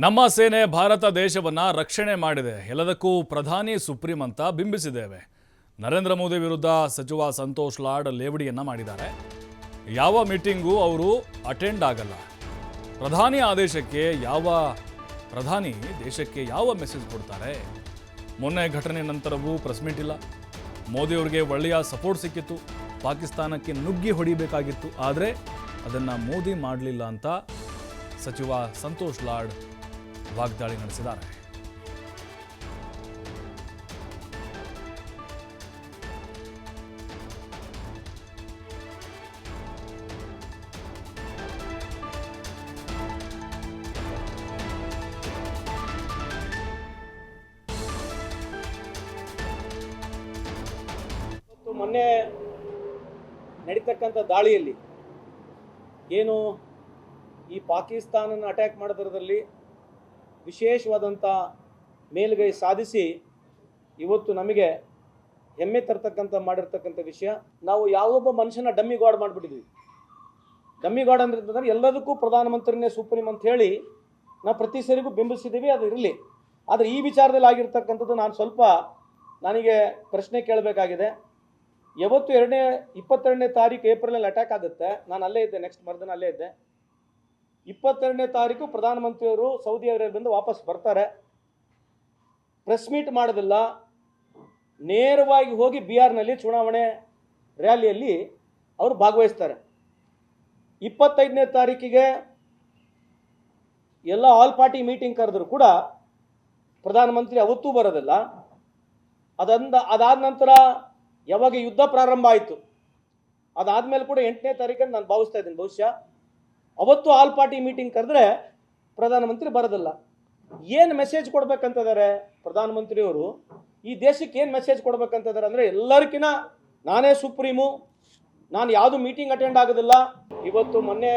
ನಮ್ಮ ಸೇನೆ ಭಾರತ ದೇಶವನ್ನ ರಕ್ಷಣೆ ಮಾಡಿದೆ. ಎಲ್ಲದಕ್ಕೂ ಪ್ರಧಾನಿ ಸುಪ್ರೀಂ ಅಂತ ಬಿಂಬಿಸಿದ್ದೇವೆ. ನರೇಂದ್ರ ಮೋದಿ ವಿರುದ್ಧ ಸಚಿವ ಸಂತೋಷ್ ಲಾಡ್ ಲೇವಡಿಯನ್ನು ಮಾಡಿದ್ದಾರೆ. ಯಾವ ಮೀಟಿಂಗೂ ಅವರು ಅಟೆಂಡ್ ಆಗಲ್ಲ. ಪ್ರಧಾನಿ ಆದೇಶಕ್ಕೆ ಯಾವ ಪ್ರಧಾನಿ ದೇಶಕ್ಕೆ ಯಾವ ಮೆಸೇಜ್ ಕೊಡ್ತಾರೆ? ಮೊನ್ನೆ ಘಟನೆ ನಂತರವೂ ಪ್ರೆಸ್ ಮೀಟ್ ಇಲ್ಲ. ಮೋದಿ ಅವರಿಗೆ ಒಳ್ಳೆಯ ಸಪೋರ್ಟ್ ಸಿಕ್ಕಿತ್ತು. ಪಾಕಿಸ್ತಾನಕ್ಕೆ ನುಗ್ಗಿ ಹೊಡಿಬೇಕಾಗಿತ್ತು. ಆದರೆ ಅದನ್ನು ಮೋದಿ ಮಾಡಲಿಲ್ಲ ಅಂತ ಸಚಿವ ಸಂತೋಷ್ ಲಾಡ್ ವಾಗ್ದಾಳಿ ನಡೆಸಿದ್ದಾರೆ ಮೊನ್ನೆ ನಡೀತಕ್ಕಂಥ ದಾಳಿಯಲ್ಲಿ ಏನು ಈ ಪಾಕಿಸ್ತಾನನ ಅಟ್ಯಾಕ್ ಮಾಡೋದ್ರಲ್ಲಿ ವಿಶೇಷವಾದಂಥ ಮೇಲುಗೈ ಸಾಧಿಸಿ ಇವತ್ತು ನಮಗೆ ಹೆಮ್ಮೆ ತರ್ತಕ್ಕಂಥ ಮಾಡಿರ್ತಕ್ಕಂಥ ವಿಷಯ, ನಾವು ಯಾವೊಬ್ಬ ಮನುಷ್ಯನ ಡಮ್ಮಿ ಗಾಡ್ ಮಾಡಿಬಿಟ್ಟಿದ್ವಿ. ಡಮ್ಮಿ ಗಾಡ್ ಅಂದ್ರೆ ಎಲ್ಲದಕ್ಕೂ ಪ್ರಧಾನಮಂತ್ರಿನೇ ಸುಪ್ರೀಂ ಅಂತ ಹೇಳಿ ನಾವು ಪ್ರತಿ ಸರಿಗೂ ಬಿಂಬಿಸಿದ್ದೀವಿ, ಅದು ಇರಲಿ. ಆದರೆ ಈ ವಿಚಾರದಲ್ಲಿ ಆಗಿರ್ತಕ್ಕಂಥದ್ದು ನಾನು ಸ್ವಲ್ಪ ನನಗೆ ಪ್ರಶ್ನೆ ಕೇಳಬೇಕಾಗಿದೆ. ಯಾವತ್ತು ಎರಡನೇ, ಇಪ್ಪತ್ತೆರಡನೇ ತಾರೀಕು ಏಪ್ರಿಲಲ್ಲಿ ಅಟ್ಯಾಕ್ ಆಗುತ್ತೆ. ನಾನು ಅಲ್ಲೇ ಇದ್ದೆ ನೆಕ್ಸ್ಟ್ ಮರ್ದನ ಅಲ್ಲೇ ಇದ್ದೆ. ಇಪ್ಪತ್ತೆರಡನೇ ತಾರೀಕು ಪ್ರಧಾನಮಂತ್ರಿಯವರು ಸೌದಿ ಅರೇಬಿಯಿಂದ ವಾಪಸ್ ಬರ್ತಾರೆ. ಪ್ರೆಸ್ ಮೀಟ್ ಮಾಡೋದಿಲ್ಲ. ನೇರವಾಗಿ ಹೋಗಿ ಬಿಹಾರ್ನಲ್ಲಿ ಚುನಾವಣೆ ರ್ಯಾಲಿಯಲ್ಲಿ ಅವರು ಭಾಗವಹಿಸ್ತಾರೆ. ಇಪ್ಪತ್ತೈದನೇ ತಾರೀಕಿಗೆ ಎಲ್ಲ ಆಲ್ ಪಾರ್ಟಿ ಮೀಟಿಂಗ್ ಕರೆದರೂ ಕೂಡ ಪ್ರಧಾನಮಂತ್ರಿ ಅವತ್ತೂ ಬರೋದಿಲ್ಲ. ಅದಂದ, ಅದಾದ ನಂತರ ಯಾವಾಗ ಯುದ್ಧ ಪ್ರಾರಂಭ ಆಯಿತು. ಅದಾದಮೇಲೆ ಕೂಡ ಎಂಟನೇ ತಾರೀಕನ್ನು ನಾನು ಭಾವಿಸ್ತಾ ಇದ್ದೀನಿ. ಬಹುಶಃ ಅವತ್ತು ಆಲ್ ಪಾರ್ಟಿ ಮೀಟಿಂಗ್ ಕರೆದ್ರೆ ಪ್ರಧಾನಮಂತ್ರಿ ಬರೋದಿಲ್ಲ. ಏನು ಮೆಸೇಜ್ ಕೊಡ್ಬೇಕಂತಿದ್ದಾರೆ ಪ್ರಧಾನಮಂತ್ರಿಯವರು? ಈ ದೇಶಕ್ಕೆ ಏನು ಮೆಸೇಜ್ ಕೊಡ್ಬೇಕಂತಿದ್ದಾರೆ ಅಂದರೆ ಎಲ್ಲರಿಗಿನ ನಾನೇ ಸುಪ್ರೀಮು. ನಾನು ಯಾವುದು ಮೀಟಿಂಗ್ ಅಟೆಂಡ್ ಆಗೋದಿಲ್ಲ. ಇವತ್ತು ಮೊನ್ನೆ